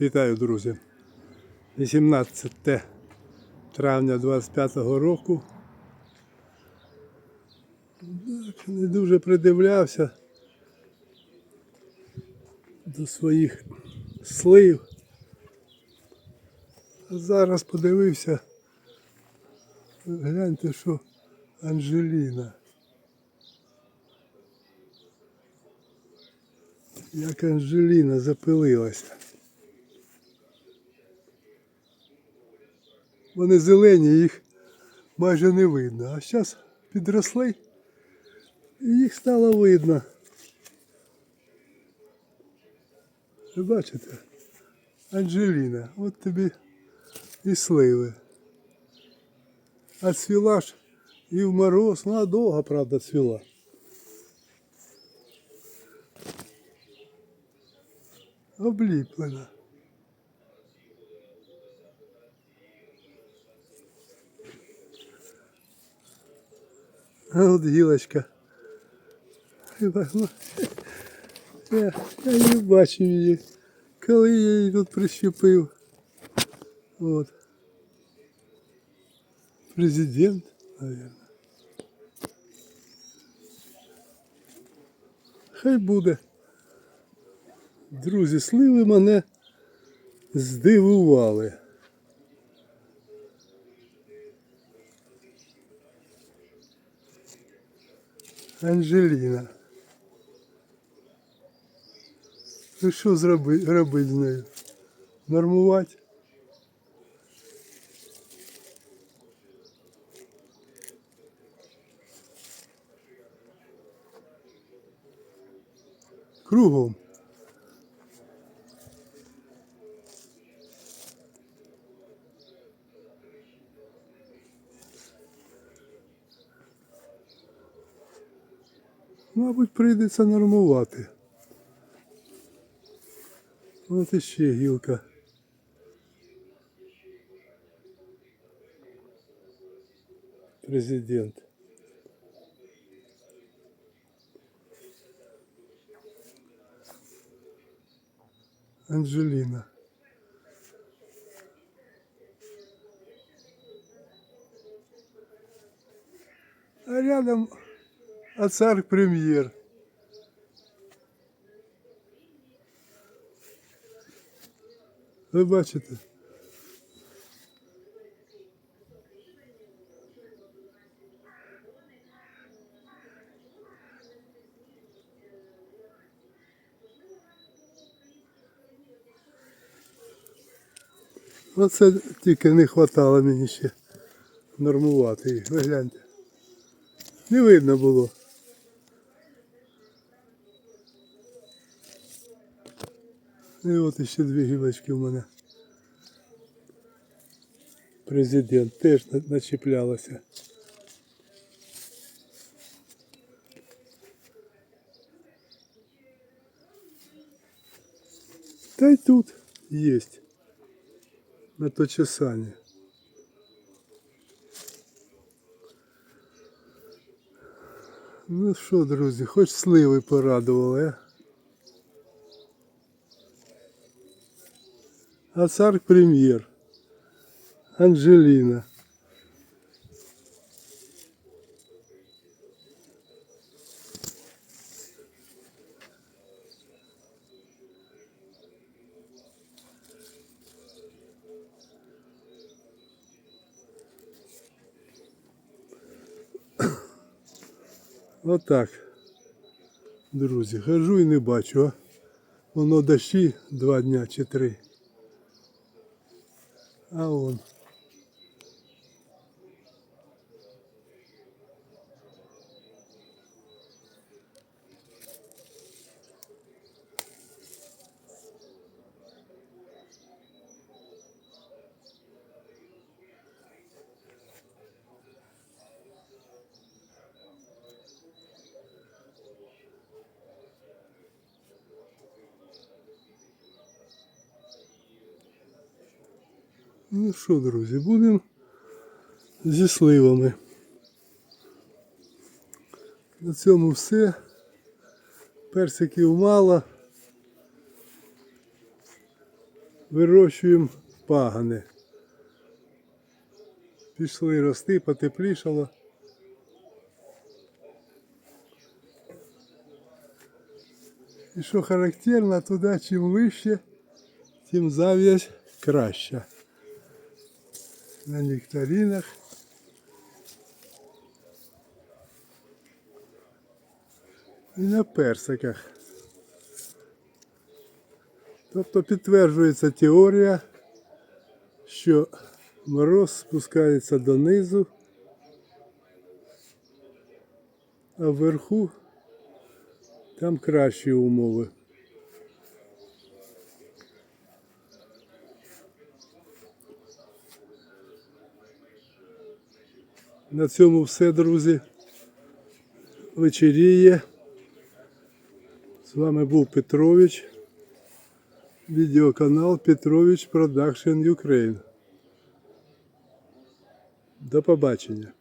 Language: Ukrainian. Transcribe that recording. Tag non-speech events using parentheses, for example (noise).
Вітаю, друзі. 18 травня 25-го року. Так, Не дуже придивлявся до своїх слив. Зараз подивився. Гляньте, що Анжеліна. Як Анжеліна запилилася. Вони зелені, їх майже не видно. А зараз підросли і їх стало видно. Ви бачите? Анжеліна, от тобі і сливи. А цвіла ж і в мороз, ну а довго, правда, цвіла. Обліплена. (laughs) от гілочка. Хіба, ну, Я, я не бачив її, коли я її тут прищепив. От. Президент, наверное. Хай буде. Друзі, сливи мене здивували. Анжеліна. Ну що зробити робити з нею? Нормувати? Кругом. Мабуть, прийдеться нормувати. От іще гілка. Президент. Анжеліна. А рядом а царь прем'єр. Ви бачите? Оце тільки не вистачало мені ще нормувати їх. Ви гляньте. Не видно було. І от іще дві гілочки в мене. Президент теж на- начіплялася. Та й тут є. На то чесання. Ну що, друзі, хоч сливи порадували, а? А цар прем'єр. Анжеліна. (coughs) Отак. Друзі, хожу і не бачу, а воно дощі два дня чи три. А он. Ну що, друзі, будемо зі сливами. На цьому все. Персиків мало. вирощуємо пагани. Пішли рости, потеплішало. І що характерно, туди чим вище, тим зав'язь краща. На нектаринах. І на персиках. Тобто підтверджується теорія, що мороз спускається донизу, а вверху там кращі умови. На цьому все, друзі. Вечеріє. З вами був Петрович. Відеоканал Петрович Продакшн Ukraine. До побачення.